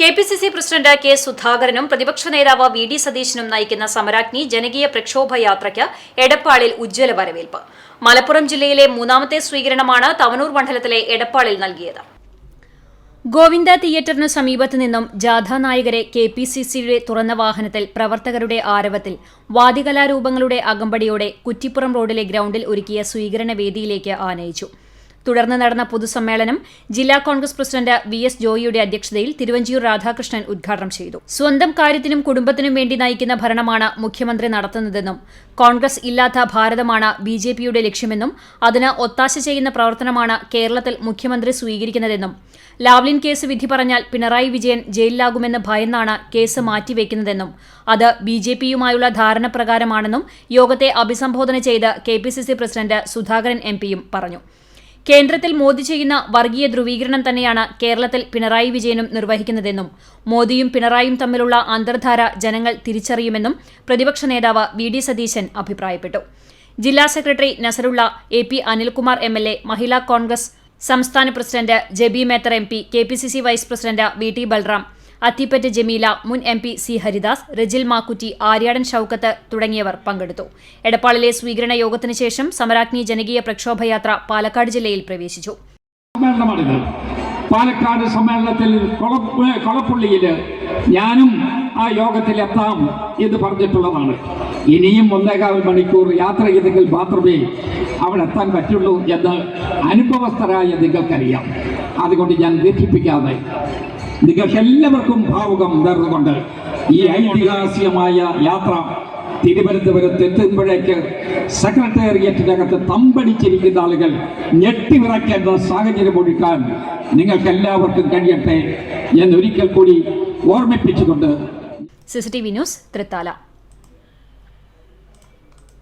K P C C president K സുധാകരനും പ്രതിപക്ഷ നേതാവ് വി ഡി സതീശനും നയിക്കുന്ന സമരാഗ്നി ജനകീയ പ്രക്ഷോഭ യാത്രയ്ക്ക് എടപ്പാളിൽ ഉജ്ജ്വല വരവേൽപ്പ്. മലപ്പുറം ജില്ലയിലെ മൂന്നാമത്തെ സ്വീകരണമാണ് തവനൂർ മണ്ഡലത്തിലെ എടപ്പാളിൽ നൽകിയത്. ഗോവിന്ദ തിയേറ്ററിന് സമീപത്ത് നിന്നും ജാഥാനായകരെ കെ പി സി സിയുടെ തുറന്ന വാഹനത്തിൽ പ്രവർത്തകരുടെ ആരവത്തിൽ വാദികലാരൂപങ്ങളുടെ അകമ്പടിയോടെ കുറ്റിപ്പുറം റോഡിലെ ഗ്രൌണ്ടിൽ ഒരുക്കിയ സ്വീകരണ വേദിയിലേക്ക് ആനയിച്ചു. തുടർന്ന് നടന്ന പൊതുസമ്മേളനം ജില്ലാ കോൺഗ്രസ് പ്രസിഡന്റ് വി എസ് ജോയിയുടെ അധ്യക്ഷതയിൽ തിരുവഞ്ചൂർ രാധാകൃഷ്ണൻ ഉദ്ഘാടനം ചെയ്തു. സ്വന്തം കാര്യത്തിനും കുടുംബത്തിനും വേണ്ടി നയിക്കുന്ന ഭരണമാണ് മുഖ്യമന്ത്രി നടത്തുന്നതെന്നും കോൺഗ്രസ് ഇല്ലാത്ത ഭാരതമാണ് ബി ജെ പിയുടെ ലക്ഷ്യമെന്നും അതിന് ഒത്താശ ചെയ്യുന്ന പ്രവർത്തനമാണ് കേരളത്തിൽ മുഖ്യമന്ത്രി സ്വീകരിക്കുന്നതെന്നും ലാവ്ലിൻ കേസ് വിധി പറഞ്ഞാൽ പിണറായി വിജയൻ ജയിലിലാകുമെന്ന് ഭയന്നാണ് കേസ് മാറ്റിവെക്കുന്നതെന്നും അത് ബി ജെ പിയുമായുള്ള ധാരണ പ്രകാരമാണെന്നും യോഗത്തെ അഭിസംബോധന ചെയ്ത് K P C C president Sudhakaran M പിയും പറഞ്ഞു. കേന്ദ്രത്തിൽ മോദി ചെയ്യുന്ന വർഗീയ ധ്രുവീകരണം തന്നെയാണ് കേരളത്തിൽ പിണറായി വിജയനും നിർവഹിക്കുന്നതെന്നും മോദിയും പിണറായിയും തമ്മിലുള്ള അന്തർധാര ജനങ്ങൾ തിരിച്ചറിയുമെന്നും പ്രതിപക്ഷ നേതാവ് വി ഡി സതീശൻ അഭിപ്രായപ്പെട്ടു. ജില്ലാ secretary Nasarulla A P Anilkumar M L A Mahila Congress സംസ്ഥാന president Jebi Mather M P K P C C vice president V T Balram Athippatt Jameela മുൻ M P C Haridas Rijil Makkutty Aryadan Shoukath തുടങ്ങിയവർ പങ്കെടുത്തു. എടപ്പാളിലെ സ്വീകരണ യോഗത്തിന് ശേഷം സമരാഗ്നി ജനകീയ പ്രക്ഷോഭയാത്ര പാലക്കാട് ജില്ലയിൽ പ്രവേശിച്ചു. പാലക്കാട് സമ്മേളനത്തിൽ കൊള- കൊളപ്പുള്ളിയിൽ ഞാനും ആ യോഗത്തിൽ എത്താം എന്ന് പറഞ്ഞിട്ടുള്ളതാണ്. ഇനിയും ഒന്നേകാൽ മണിക്കൂർ യാത്ര ചെയ്തെങ്കിൽ മാത്രമേ അവിടെ എത്താൻ പറ്റുള്ളൂ എന്ന് അനുഭവസ്ഥരായ നിങ്ങൾക്കറിയാം. അതുകൊണ്ട് ഞാൻ ദീർഘിപ്പിക്കാതെ നിങ്ങൾക്ക് എല്ലാവർക്കും ഭാവുകം നേർന്നുകൊണ്ട് ഈ ഐതിഹാസികമായ യാത്ര തിരുവനന്തപുരത്ത് എത്തുമ്പോഴേക്ക് സെക്രട്ടേറിയറ്റിനകത്ത് തമ്പടിച്ചിരിക്കുന്ന ആളുകൾ ഞെട്ടിവിറക്കേണ്ട സാഹചര്യം ഒഴിക്കാൻ നിങ്ങൾക്ക് എല്ലാവർക്കും കഴിയട്ടെ എന്നൊരിക്കൽ കൂടി ഓർമ്മിപ്പിച്ചുകൊണ്ട് സിസിടിവി ന്യൂസ് തൃത്താല